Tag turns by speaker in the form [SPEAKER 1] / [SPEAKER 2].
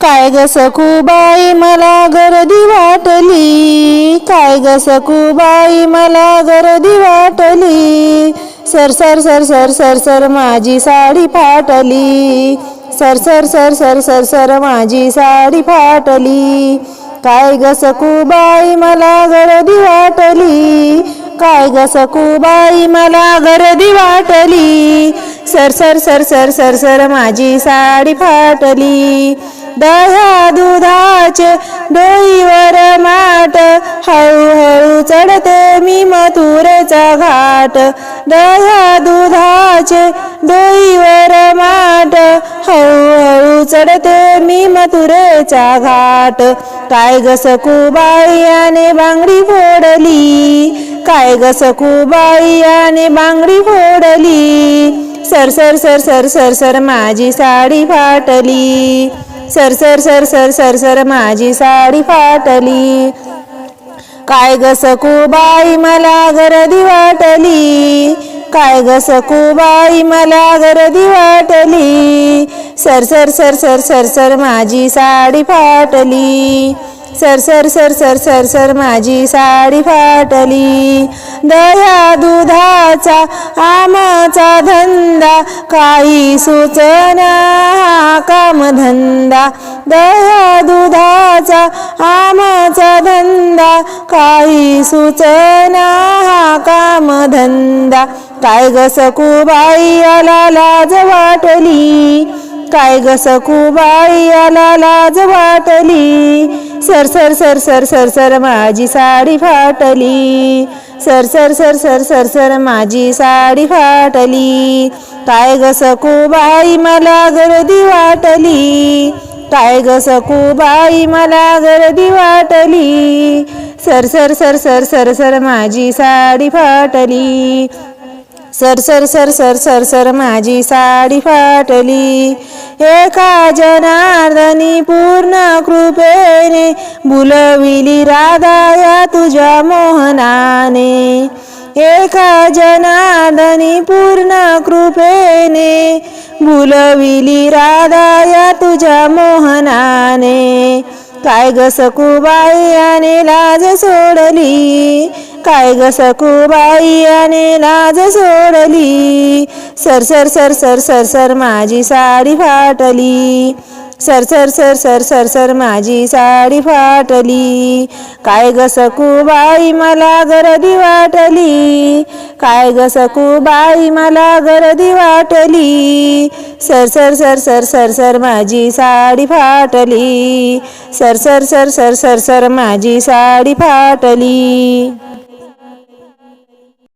[SPEAKER 1] काय ग सखूबाई मला गर्दी वाटली काय ग सखूबाई मला गर्दी वाटली सर सर सर सर सर सर माझी साडी फाटली सर सर सर सर सर सर माझी साडी फाटली काय ग सखूबाई मला गर्दी वाटली काय ग सखूबाई मला गर्दी वाटली सर सर सर सर सर सर माझी साडी फाटली दह्या दुधाचे डोईवर माट हळूहळू चढते मी मथुरेचा घाट. दह्या दुधाचे डोईवर माट हळूहळू चढते मी मथुरेचा घाट. काय गस कुबाईयाने बांगडी फोडली? काय गस कुबाईयाने बांगडी फोडली? सर सर सर सर सर सर माझी साडी फाटली. सर सर सर सर सर सर माझी साडी फाटली काय ग सखूबाई मला गर्दी वाटली काय ग सखूबाई मला गर्दी वाटली सर सर सर सर सर सर माझी साडी फाटली सर सर सर सर सर सर माझी साडी फाटली दया दुधाचा आमचा धंदा. काही सुचना हा कामधंदा. दया दुधाचा आमचा धंदा. काही सुचना हा कामधंदा. काय ग सखूबाई आला लाज वाटली? काय ग सखूबाई आला लाज वाटली? सर सर सर सर सर सर माझी साडी फाटली सर सर सर सर सर सर माझी साडी फाटली काय ग सखूबाई मला गर्दी वाटली काय ग सखूबाई मला गर्दी वाटली सर सर सर सर सर सर माझी साडी फाटली सर सर सर सर सर सर माझी साडी फाटली. एका जनार्दनी पूर्ण कृपेने बुलविली राधाया तुझ्या मोहनाने. एका जनार्दनी पूर्ण कृपेने बुलविली राधाया तुझ्या मोहनाने. काय ग सखूबाई आणि लाज सोडली काय ग सखूबाई आणि लाज सोडली सर सर सर सर सर सर माझी साडी फाटली सर सर सर सर सर सर माझी साडी फाटली काय ग सखूबाई मला गर्दी वाटली काय ग सखूबाई मला गर्दी वाटली सर सर सर सर सर सर माझी साडी फाटली सर सर सर सर सर सर माझी साडी फाटली